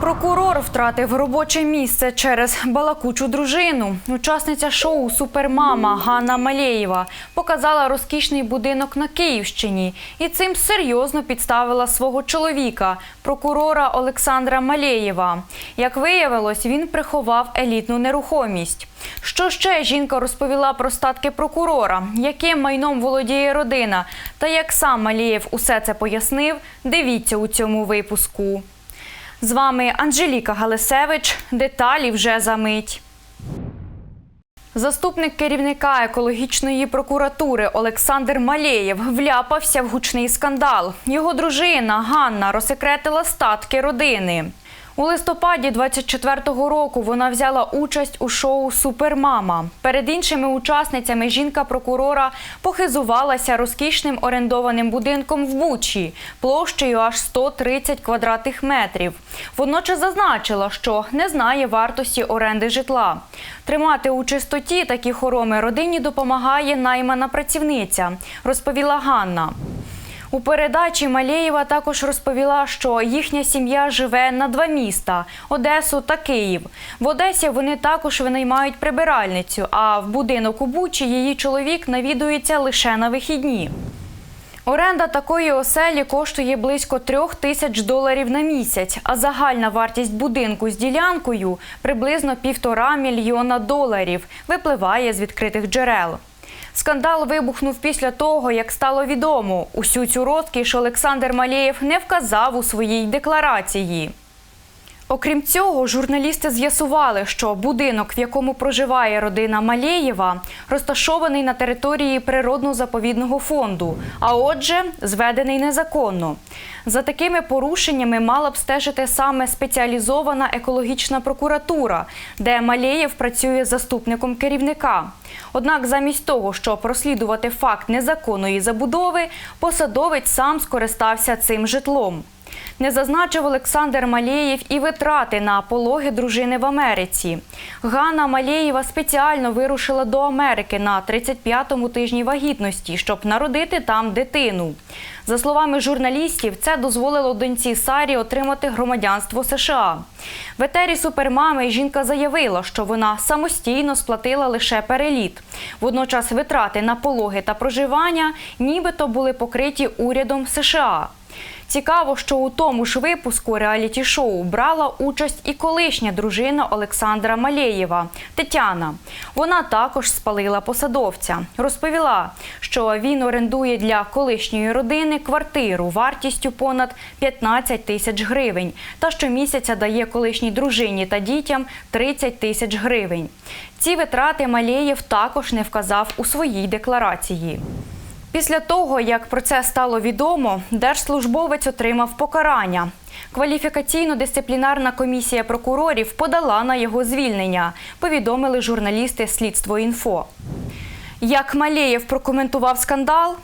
Прокурор втратив робоче місце через балакучу дружину. Учасниця шоу Супермама Ганна Малєєва показала розкішний будинок на Київщині і цим серйозно підставила свого чоловіка, прокурора Олександра Малєєва. Як виявилось, він приховав елітну нерухомість. Що ще жінка розповіла про статки прокурора, яким майном володіє родина, та як сам Малєєв усе це пояснив, дивіться у цьому випуску. З вами Анжеліка Галисевич. Деталі вже за мить. Заступник керівника екологічної прокуратури Олександр Малєєв вляпався в гучний скандал. Його дружина Ганна розсекретила статки родини. У листопаді 24-го року вона взяла участь у шоу Супермама. Перед іншими учасницями жінка прокурора похизувалася розкішним орендованим будинком в Бучі площею аж 130 квадратних метрів. Водночас зазначила, що не знає вартості оренди житла. Тримати у чистоті такі хороми родині допомагає наймана працівниця, розповіла Ганна. У передачі Малєєва також розповіла, що їхня сім'я живе на два міста Одесу та Київ. В Одесі вони також винаймають прибиральницю, а в будинок у Бучі її чоловік навідується лише на вихідні. Оренда такої оселі коштує близько трьох тисяч доларів на місяць, а загальна вартість будинку з ділянкою приблизно півтора мільйона доларів, випливає з відкритих джерел. Скандал вибухнув після того, як стало відомо. Усю цю розкіш Олександр Малєєв не вказав у своїй декларації. Окрім цього, журналісти з'ясували, що будинок, в якому проживає родина Малєєва, розташований на території природно-заповідного фонду, а отже, зведений незаконно. За такими порушеннями мала б стежити саме спеціалізована екологічна прокуратура, де Малєєв працює заступником керівника. Однак, замість того, щоб розслідувати факт незаконної забудови, посадовець сам скористався цим житлом. Не зазначив Олександр Малєєв і витрати на пологи дружини в Америці. Ганна Малєєва спеціально вирушила до Америки на 35-му тижні вагітності, щоб народити там дитину. За словами журналістів, це дозволило доньці Сарі отримати громадянство США. В етері супермами жінка заявила, що вона самостійно сплатила лише переліт. Водночас витрати на пологи та проживання нібито були покриті урядом США. Цікаво, що у тому ж випуску реаліті-шоу брала участь і колишня дружина Олександра Малєєва Тетяна. Вона також спалила посадовця. Розповіла, що він орендує для колишньої родини квартиру вартістю понад 15 тисяч гривень та щомісяця дає колишній дружині та дітям 30 тисяч гривень. Ці витрати Малєєв також не вказав у своїй декларації. Після того, як про це стало відомо, держслужбовець отримав покарання. Кваліфікаційно-дисциплінарна комісія прокурорів подала на його звільнення, повідомили журналісти Слідство інфо. Як Малєєв прокоментував скандал?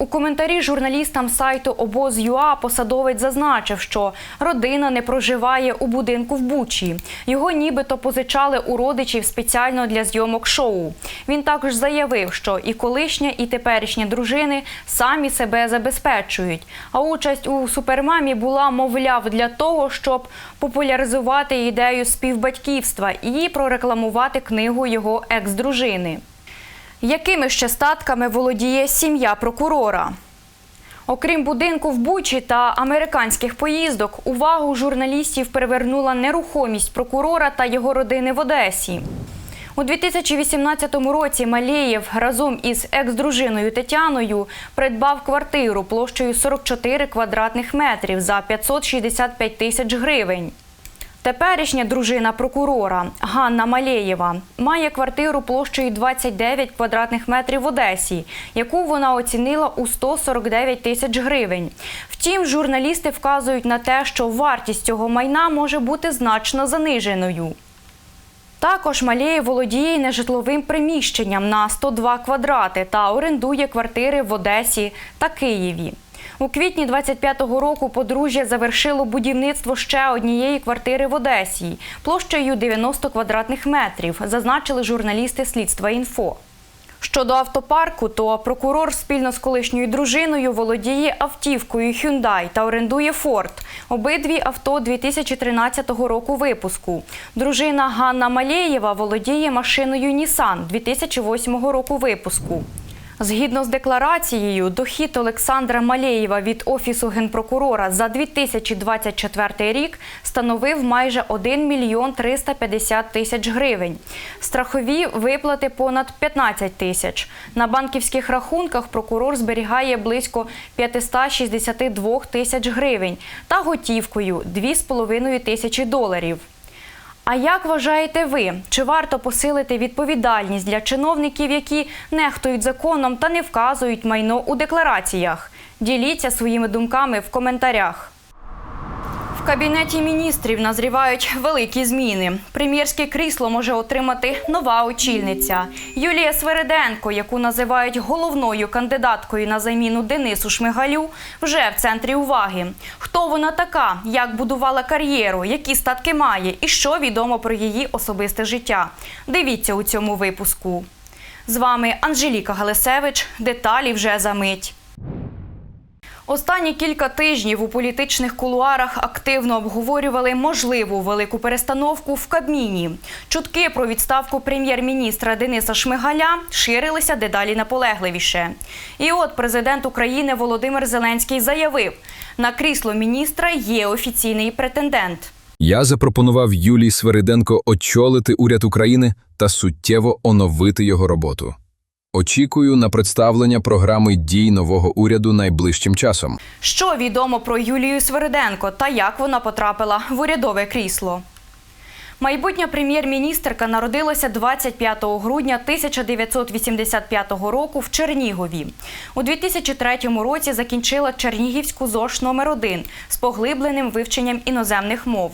У коментарі журналістам сайту Обоз.ЮА посадовець зазначив, що родина не проживає у будинку в Бучі. Його нібито позичали у родичів спеціально для зйомок шоу. Він також заявив, що і колишня, і теперішня дружини самі себе забезпечують. А участь у супермамі була, мовляв, для того, щоб популяризувати ідею співбатьківства і прорекламувати книгу його екс-дружини. Якими ще статками володіє сім'я прокурора? Окрім будинку в Бучі та американських поїздок, увагу журналістів привернула нерухомість прокурора та його родини в Одесі. У 2018 році Малєєв разом із екс-дружиною Тетяною придбав квартиру площею 44 квадратних метрів за 565 тисяч гривень. Теперішня дружина прокурора Ганна Малєєва має квартиру площею 29 квадратних метрів в Одесі, яку вона оцінила у 149 тисяч гривень. Втім, журналісти вказують на те, що вартість цього майна може бути значно заниженою. Також Малєєв володіє нежитловим приміщенням на 102 квадрати та орендує квартири в Одесі та Києві. У квітні 25-го року подружжя завершило будівництво ще однієї квартири в Одесі площею 90 квадратних метрів, зазначили журналісти слідства інфо. Щодо автопарку, то прокурор спільно з колишньою дружиною володіє автівкою Hyundai та орендує Ford. Обидві авто 2013 року випуску. Дружина Ганна Малєєва володіє машиною Nissan 2008 року випуску. Згідно з декларацією, дохід Олександра Малєєва від Офісу генпрокурора за 2024 рік становив майже 1 мільйон 350 тисяч гривень. Страхові виплати понад 15 тисяч. На банківських рахунках прокурор зберігає близько 562 тисяч гривень та готівкою 2,5 тисячі доларів. А як вважаєте ви, чи варто посилити відповідальність для чиновників, які нехтують законом та не вказують майно у деклараціях? Діліться своїми думками в коментарях. В кабінеті міністрів назрівають великі зміни. Прем'єрське крісло може отримати нова очільниця Юлія Свериденко, яку називають головною кандидаткою на заміну Денису Шмигалю, вже в центрі уваги. Хто вона така, як будувала кар'єру, які статки має і що відомо про її особисте життя. Дивіться у цьому випуску. З вами Анжеліка Галисевич. Деталі вже за мить. Останні кілька тижнів у політичних кулуарах активно обговорювали можливу велику перестановку в Кабміні. Чутки про відставку прем'єр-міністра Дениса Шмигаля ширилися дедалі наполегливіше. І от президент України Володимир Зеленський заявив: на крісло міністра є офіційний претендент. Я запропонував Юлії Свериденко очолити уряд України та суттєво оновити його роботу. Очікую на представлення програми дій нового уряду найближчим часом. Що відомо про Юлію Свериденко та як вона потрапила в урядове крісло? Майбутня прем'єр-міністерка народилася 25 грудня 1985 року в Чернігові. У 2003 році закінчила Чернігівську ЗОШ номер 1 з поглибленим вивченням іноземних мов.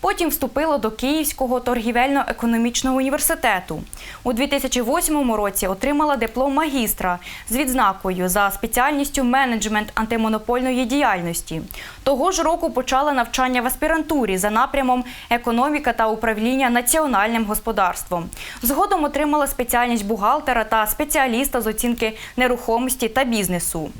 Потім вступила до Київського торгівельно-економічного університету. У 2008 році отримала диплом магістра з відзнакою за спеціальністю менеджмент антимонопольної діяльності. Того ж року почала навчання в аспірантурі за напрямом економіка та управління національним господарством. Згодом отримала спеціальність бухгалтера та спеціаліста з оцінки нерухомості та бізнесу.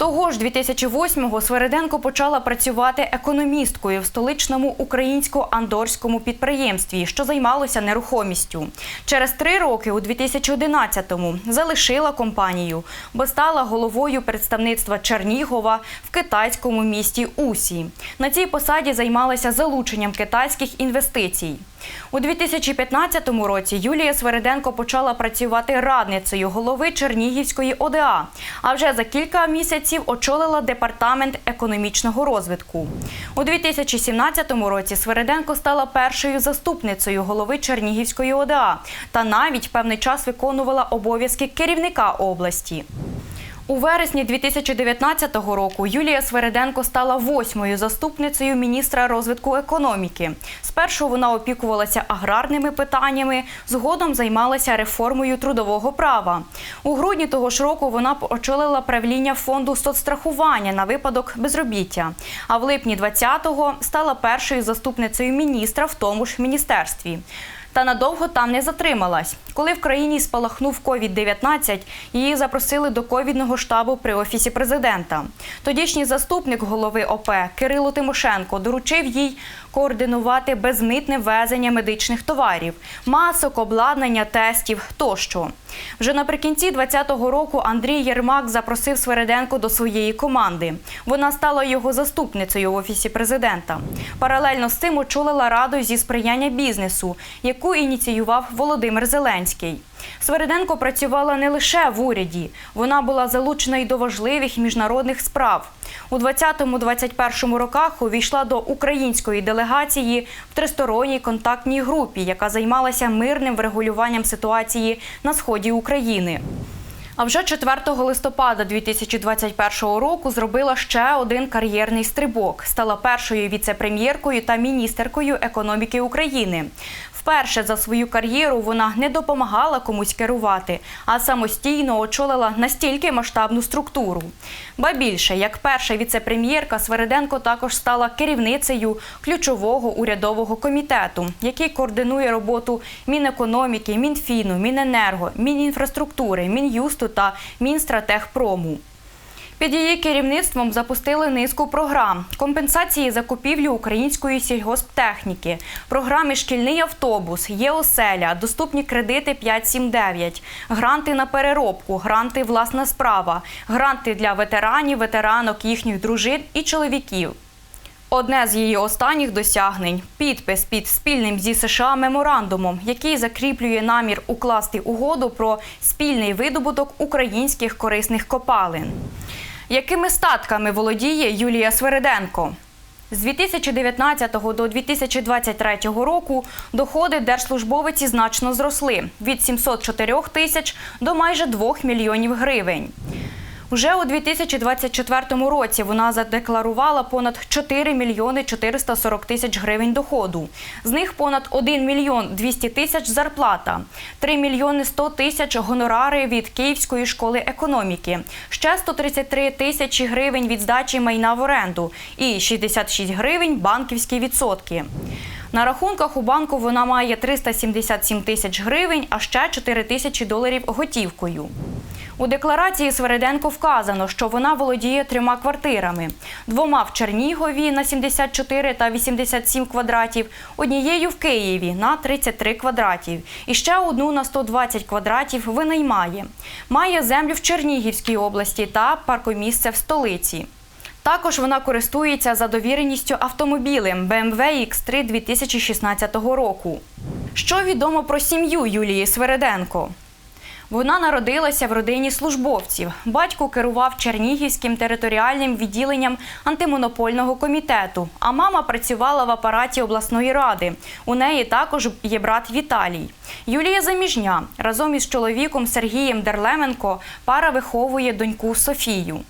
Того ж 2008-го Свериденко почала працювати економісткою в столичному українсько-андорському підприємстві, що займалося нерухомістю. Через три роки, у 2011-му, залишила компанію, бо стала головою представництва Чернігова в китайському місті Усі. На цій посаді займалася залученням китайських інвестицій. У 2015 році Юлія Свериденко почала працювати радницею голови Чернігівської ОДА, а вже за кілька місяців очолила департамент економічного розвитку. У 2017 році Свериденко стала першою заступницею голови Чернігівської ОДА та навіть певний час виконувала обов'язки керівника області. У вересні 2019 року Юлія Свериденко стала восьмою заступницею міністра розвитку економіки. Спершу вона опікувалася аграрними питаннями, згодом займалася реформою трудового права. У грудні того ж року вона очолила правління фонду соцстрахування на випадок безробіття. А в липні 20-го стала першою заступницею міністра в тому ж міністерстві. Та надовго там не затрималась. Коли в країні спалахнув COVID-19, її запросили до ковідного штабу при офісі президента. Тодішній заступник голови ОП Кирило Тимошенко доручив їй координувати безмитне ввезення медичних товарів, масок, обладнання, тестів тощо. Вже наприкінці 2020 року Андрій Єрмак запросив Свериденко до своєї команди. Вона стала його заступницею в офісі президента. Паралельно з цим очолила раду зі сприяння бізнесу, яку ініціював Володимир Зеленський. Свериденко працювала не лише в уряді, вона була залучена й до важливих міжнародних справ. У 20-21 роках увійшла до української делегації в тристоронній контактній групі, яка займалася мирним врегулюванням ситуації на сході України. А вже 4 листопада 2021 року зробила ще один кар'єрний стрибок. Стала першою віце-прем'єркою та міністеркою економіки України. Вперше за свою кар'єру вона не допомагала комусь керувати, а самостійно очолила настільки масштабну структуру. Ба більше, як перша віце-прем'єрка, Свериденко також стала керівницею ключового урядового комітету, який координує роботу Мінекономіки, Мінфіну, Міненерго, Мінінфраструктури, Мін'юсту та Мінстратегпрому. Під її керівництвом запустили низку програм: компенсації закупівлі української сільгосптехніки, програми Шкільний автобус, ЄОселя, доступні кредити 579, гранти на переробку, гранти Власна справа, гранти для ветеранів, ветеранок, їхніх дружин і чоловіків. Одне з її останніх досягнень підпис під спільним зі США меморандумом, який закріплює намір укласти угоду про спільний видобуток українських корисних копалин. Якими статками володіє Юлія Свериденко? З 2019 до 2023 року доходи держслужбовиці значно зросли від 704 тисяч до майже 2 мільйонів гривень. Уже у 2024 році вона задекларувала понад 4 мільйони 440 тисяч гривень доходу. З них понад 1 мільйон 200 тисяч зарплата, 3 мільйони 100 тисяч гонорари від Київської школи економіки, ще 133 тисячі гривень від здачі майна в оренду і 66 гривень банківські відсотки. На рахунках у банку вона має 377 тисяч гривень, а ще 4 тисячі доларів готівкою. У декларації Свериденко вказано, що вона володіє трьома квартирами: двома в Чернігові на 74 та 87 квадратів, однією в Києві на 33 квадратів і ще одну на 120 квадратів винаймає. Має землю в Чернігівській області та паркомісце в столиці. Також вона користується за довіреністю автомобілем BMW X3 2016 року. Що відомо про сім'ю Юлії Свериденко? Вона народилася в родині службовців. Батько керував Чернігівським територіальним відділенням антимонопольного комітету, а мама працювала в апараті обласної ради. У неї також є брат Віталій. Юлія заміжня. Разом із чоловіком Сергієм Дерлеменко пара виховує доньку Софію.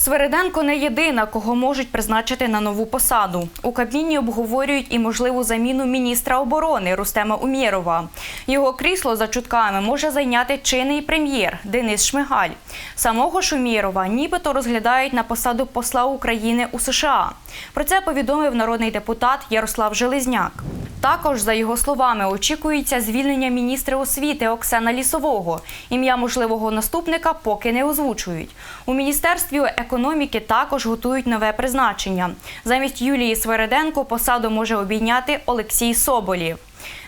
Свериденко не єдина, кого можуть призначити на нову посаду. У Кабміні обговорюють і можливу заміну міністра оборони Рустема Умєрова. Його крісло за чутками може зайняти чинний прем'єр Денис Шмигаль. Самого ж Умєрова нібито розглядають на посаду посла України у США. Про це повідомив народний депутат Ярослав Железняк. Також, за його словами, очікується звільнення міністра освіти Оксана Лісового. Ім'я можливого наступника поки не озвучують. У міністерстві економіки також готують нове призначення. Замість Юлії Свереденко посаду може обійняти Олексій Соболєв.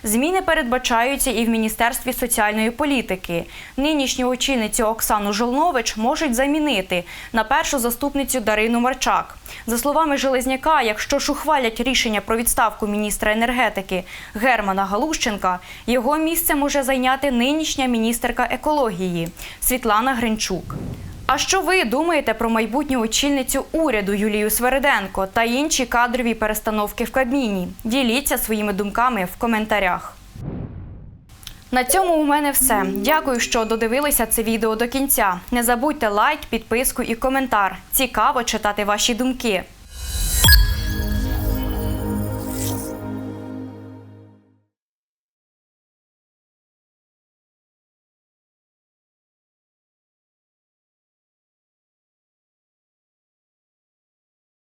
Зміни передбачаються і в Міністерстві соціальної політики. Нинішню очільницю Оксану Жолнович можуть замінити на першу заступницю Дарину Марчак. За словами Железняка, якщо ж ухвалять рішення про відставку міністра енергетики Германа Галущенка, його місце може зайняти нинішня міністерка екології Світлана Гринчук. А що ви думаєте про майбутню очільницю уряду Юлію Свериденко та інші кадрові перестановки в Кабміні? Діліться своїми думками в коментарях. На цьому у мене все. Дякую, що додивилися це відео до кінця. Не забудьте лайк, підписку і коментар. Цікаво читати ваші думки.